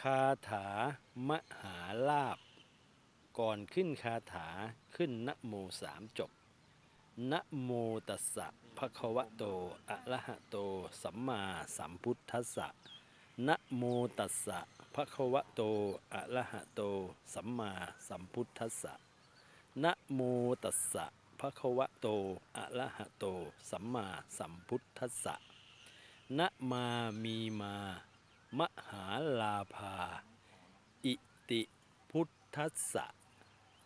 คาถามหาลาบ ก่อนขึ้นคาถาขึ้นนะโมสามจบนะโมตัสสะภะคะวะโตอะระหะโต สัมมาสัมพุทธัสสะนะโมตัสสะภะคะวะโตอะระหะโต สัมมาสัมพุทธัสสะนะโมตัสสะภะคะวะโตอะระหะโต สัมมาสัมพุทธัสสะนะมามีมา มหาลาภา อิติพุทธัสสะ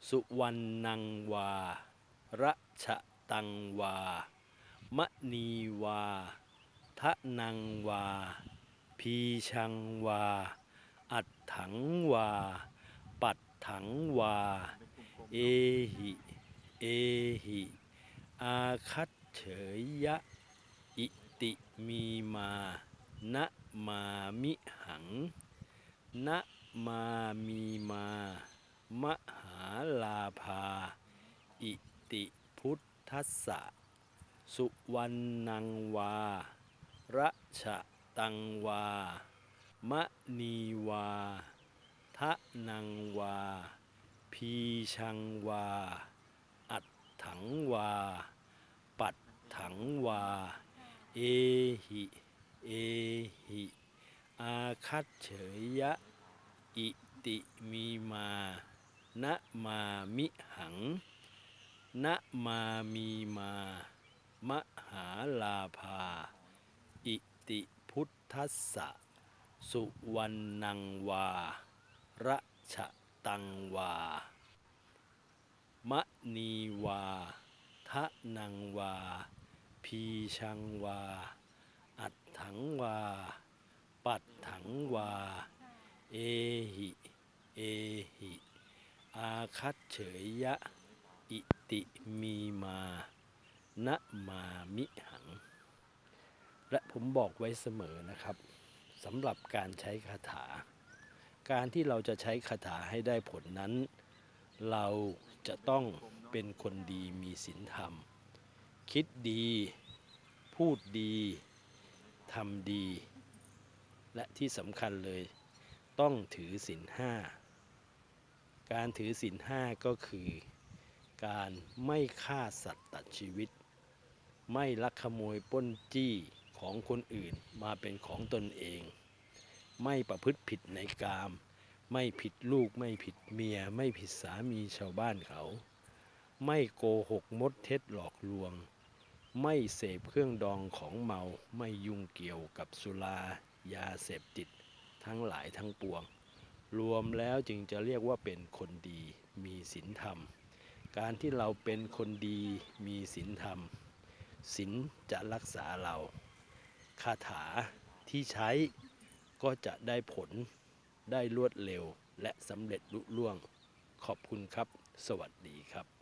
สุวรรณังวาระชะตังวา มณีวาทะนังวา พีชังวา อัดถังวา ปัดถังวา เอหิ เอหิ อาคัตเฉยยะ อิติมีมา นะมามิหัง นะมามีมา มหาลาภา อิติพุทธัสสะ สุวรรณังวาระชะตังวามณีวา ทะนังวา พีชังวา อัดถังวา ปัดถังวา เอหิ เอหิ อาคัตเฉยยะ อิติมีมานะมามิหังนะมามีมามหาลาภา อิติพุทธัสสะ สุวรรณังวาระชะตังวามณีวาทะนังวา พีชังวา อัดถังวา ปัดถังวา เอหิ เอหิ อาคัตเฉยยะ อิติมีมานะมามิหัง และผมบอกไว้เสมอนะครับสำหรับการใช้คาถา การที่เราจะใช้คาถาให้ได้ผลนั้น เราจะต้องเป็นคนดีมีศีลธรรม คิดดี พูดดี ทำดี และที่สำคัญเลย ต้องถือศีลห้าการถือศีลห้าก็คือ การไม่ฆ่าสัตว์ตัดชีวิต ไม่ลักขโมยป้นจี้ของคนอื่นมาเป็นของตนเอง ไม่ประพฤติผิดในกาม ไม่ผิดลูกไม่ผิดเมีย ไม่ผิดสามีชาวบ้านเขา ไม่โกหกมดเท็จหลอกลวง ไม่เสพเครื่องดองของเมาไม่ยุ่งเกี่ยวกับสุรายาเสพติด ทั้งหลายทั้งปวง รวมแล้วจึงจะเรียกว่าเป็นคนดีมีศีลธรรม การที่เราเป็นคนดีมีศีลธรรมศีลจะรักษาเราคาถาที่ใช้ก็จะได้ผลได้รวดเร็วและสำเร็จลุล่วง ขอบคุณครับ สวัสดีครับ